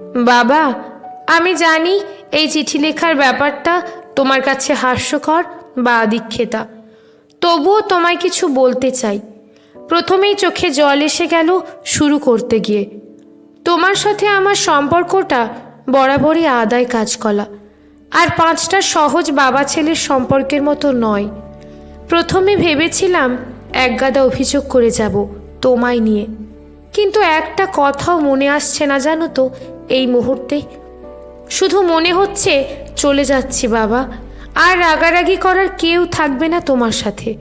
বাবা, আমি জানি এই চিঠি লেখার ব্যাপারটা তোমার কাছে হাস্যকর বা আদিক্ষেতা। তবুও তোমায় কিছু বলতে চাই। প্রথমেই চোখে জল এসে গেল শুরু করতে গিয়ে। তোমার সাথে আমার সম্পর্কটা বরাবরই আদায় কাজ কলা আর পাঁচটা সহজ বাবা ছেলের সম্পর্কের মতো নয়। প্রথমে ভেবেছিলাম একগাদা অভিযোগ করে যাব তোমায় নিয়ে। কিন্তু একটা কথাও মনে আসছে না, জানো তো, এই মুহূর্তে। শুধু মনে হচ্ছে, চলে যাচ্ছি বাবা। আর রাগারাগি করার কেউ থাকবে না তোমার সাথে।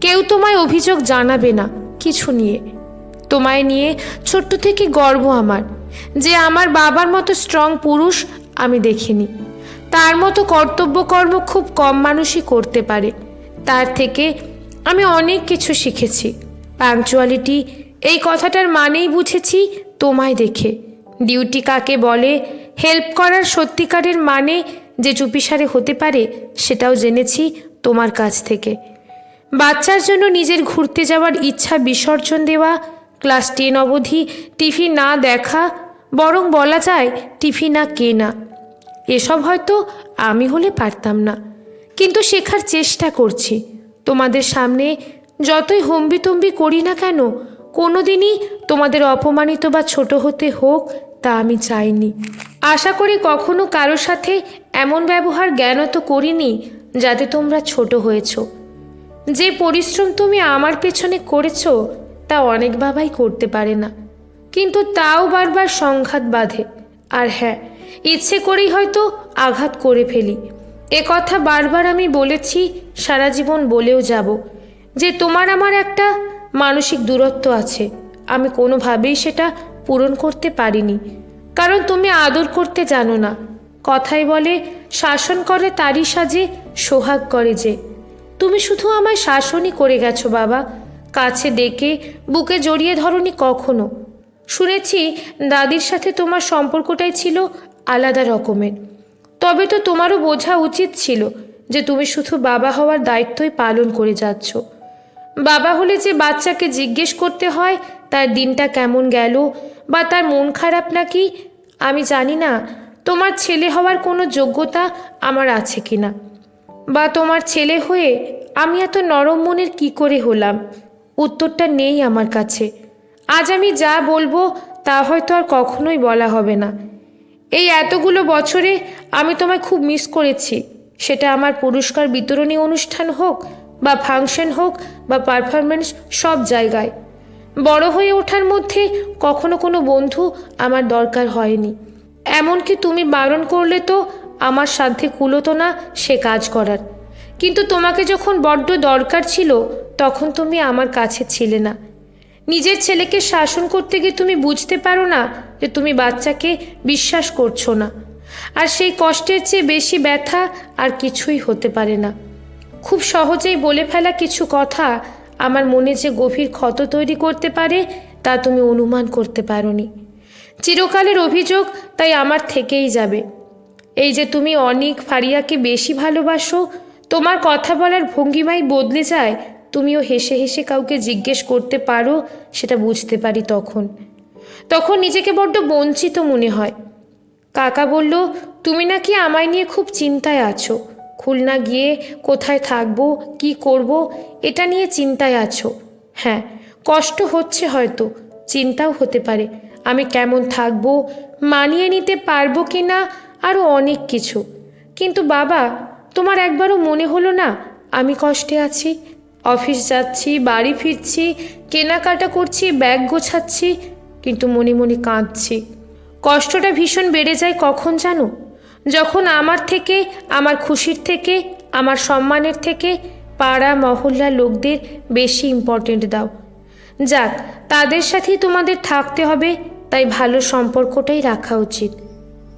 কেউ তোমায় অভিযোগ জানাবে না, কিছু নিয়ে। তোমায় নিয়ে ছোট্ট থেকে গর্ব আমার, যে আমার বাবার মতো স্ট্রং পুরুষ আমি দেখিনি। তার মতো কর্তব্যকর্ম খুব কম মানুষই করতে পারে। তার থেকে আমি অনেক কিছু শিখেছি। পাংচুয়ালিটি এই কথাটার মানেই বুঝেছি তোমায় দেখে। ডিউটি কাকে বলে, হেল্প করার সত্যিকারের মানে যে চুপিসারে হতে পারে, সেটাও জেনেছি তোমার কাছ থেকে। বাচ্চার জন্য নিজের ঘুরতে যাওয়ার ইচ্ছা বিসর্জন দেওয়া, ক্লাস টেন অবধি টিভি না দেখা, বরং বলা যায় টিভি না কে না এসব হয়তো আমি হলে পারতাম না। কিন্তু শেখার চেষ্টা করছি। তোমাদের সামনে যতই হম্বিতম্বি করি না কেন কোনোদিনই তোমাদের অপমানিত বা ছোট হতে হোক তা আমি চাইনি। আশা করি কখনো কারোর সাথে এমন ব্যবহার জ্ঞানত করিনি যাতে তোমরা ছোট হয়েছ। যে পরিশ্রম তুমি আমার পেছনে করেছ তা অনেক বাবাই করতে পারে না। কিন্তু তাও বারবার সংঘাত বাঁধে। আর হ্যাঁ ইচ্ছে করেই হয়তো আঘাত করে ফেলি। এ কথা বারবার আমি বলেছি, সারা জীবন বলেও যাব যে তোমার আমার একটা মানসিক দূরত্ব আছে। আমি কোনোভাবেই সেটা পূরণ করতে পারিনি। কারণ তুমি আদর করতে জানো না। কথাই বলে, শাসন করে তারই সাজে, সোহাগ করে যে। তুমি শুধু আমায় শাসনই করে গেছো বাবা। কাছে ডেকে বুকে জড়িয়ে ধরনি কখনো। শুনেছি দাদির সাথে তোমার সম্পর্কটাই ছিল আলাদা রকমের। তবে তো তোমারও বোঝা উচিত ছিল যে তুমি শুধু বাবা হওয়ার দায়িত্বই পালন করে যাচ্ছ। বাবা হলে যে বাচ্চাকে জিজ্ঞেস করতে হয়, তার দিনটা কেমন গেল বা তার মন খারাপ নাকি, আমি জানি না। তোমার ছেলে হওয়ার কোনো যোগ্যতা আমার আছে কি না? বা তোমার ছেলে হয়ে আমি এত নরম মনের কি করে হলাম? উত্তরটা নেই আমার কাছে। আজ আমি যা বলব, তা হয়তো আর কখনোই বলা হবে না। এই এতগুলো বছরে আমি তোমায় খুব মিস করেছি। সেটা আমার পুরস্কার বিতরণী অনুষ্ঠান হোক বা ফাংশন হোক বা পারফরমেন্স সব জায়গায়। বড় হয়ে ওঠার মধ্যে কখনো কোনো বন্ধু আমার দরকার হয়নি। এমনকি তুমি বারণ করলে তো আমার সাধ্যে কুলোতো না সে কাজ করার। কিন্তু তোমাকে যখন বড্ড দরকার ছিল, তখন তুমি আমার কাছে ছিলে না। নিজের ছেলেকে শাসন করতে গিয়ে তুমি বুঝতে পারো না যে তুমি বাচ্চাকে বিশ্বাস করছ না। আর সেই কষ্টের চেয়ে বেশি ব্যথা আর কিছুই হতে পারে না। খুব সহজেই বলে ফেলা কিছু কথা আমার মনে যে গভীর ক্ষত তৈরি করতে পারে, তা তুমি অনুমান করতে পারোনি। চিরকালের অভিযোগ তাই আমার থেকেই যাবে। এই যে তুমি অনেক ফারিয়াকে বেশি ভালোবাসো, তোমার কথা বলার ভঙ্গিমাই বদলে যায়, তুমিও হেসে হেসে কাউকে জিজ্ঞেস করতে পারো, সেটা বুঝতে পারি তখন। তখন নিজেকে বড্ড বঞ্চিত মনে হয়। কাকা বলল, তুমি নাকি আমায় নিয়ে খুব চিন্তায় আছো? খুলনা গিয়ে কোথায় থাকব, কি করব, এটা নিয়ে চিন্তায় আছো? হ্যাঁ কষ্ট হচ্ছে হয়তো, চিন্তাও হতে পারে। আমি কেমন থাকব, মানিয়ে নিতে পারব কি না আরও অনেক কিছু। কিন্তু বাবা, তোমার একবারও মনে হলো না, আমি কষ্টে আছি? অফিস যাচ্ছি, বাড়ি ফিরছি, কেনাকাটা করছি, ব্যাগ গোছাচ্ছি, কিন্তু মনে মনে কাঁদছি। কষ্টটা ভীষণ বেড়ে যায় কখন জানো? যখন আমার থেকে, আমার খুশির থেকে, আমার সম্মানের থেকে পাড়া মহল্লা লোকদের বেশি ইম্পর্টেন্ট দাও। যাক, তাদের সাথেই তোমাদের থাকতে হবে, তাই ভালো সম্পর্কটাই রাখা উচিত।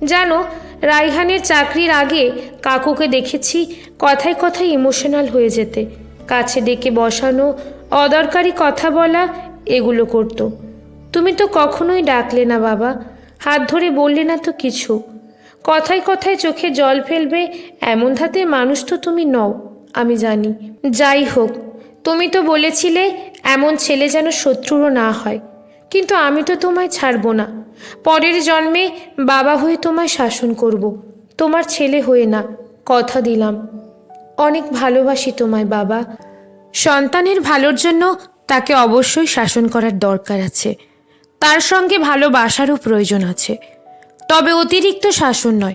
জানো, রাইহানের চাকরির আগে কাকুকে দেখেছি কথায় কথায় ইমোশনাল হয়ে যেতে, কাছে ডেকে বসানো, অদরকারি কথা বলা, এগুলো করতো। তুমি তো কখনোই ডাকলে না বাবা, হাত ধরে বললে না তো কিছু। কথায় কথায় চোখে জল ফেলবে, এমন ধাতে মানুষ তো তুমি নও, আমি জানি। যাই হোক, তুমি তো বলেছিলে এমন ছেলে যেন শত্রুরও না হয়, কিন্তু আমি তো তোমায় ছাড়বো না। পরের জন্মে বাবা হয়ে তোমায় শাসন করব। তোমার ছেলে হয়ে না, কথা দিলাম। অনেক ভালোবাসি তোমায় বাবা। সন্তানের ভালোর জন্য তাকে অবশ্যই শাসন করার দরকার আছে। তার সঙ্গে ভালোবাসারও প্রয়োজন আছে। তবে অতিরিক্ত শাসন নয়।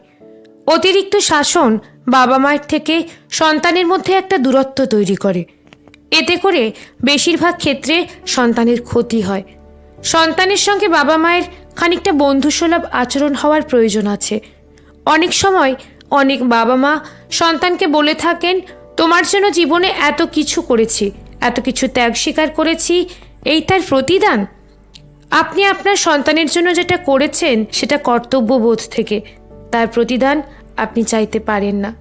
অতিরিক্ত শাসন বাবা মায়ের থেকে সন্তানের মধ্যে একটা দূরত্ব তৈরি করে। এতে করে বেশিরভাগ ক্ষেত্রে সন্তানের ক্ষতি হয়। সন্তানের সঙ্গে বাবা মায়ের খানিকটা বন্ধুসুলভ আচরণ হওয়ার প্রয়োজন আছে। অনেক সময় অনেক বাবা মা সন্তানকে বলে থাকেন, তোমার জন্য জীবনে এত কিছু করেছি, এত কিছু ত্যাগ স্বীকার করেছি, এই তার প্রতিদান? আপনি আপনার সন্তানের জন্য যেটা করেছেন, সেটা কর্তব্যবোধ থেকে। তার প্রতিদান আপনি চাইতে পারেন না।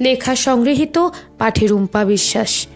লেখা সংগৃহীত পাঠে রুম্পা বিশ্বাস।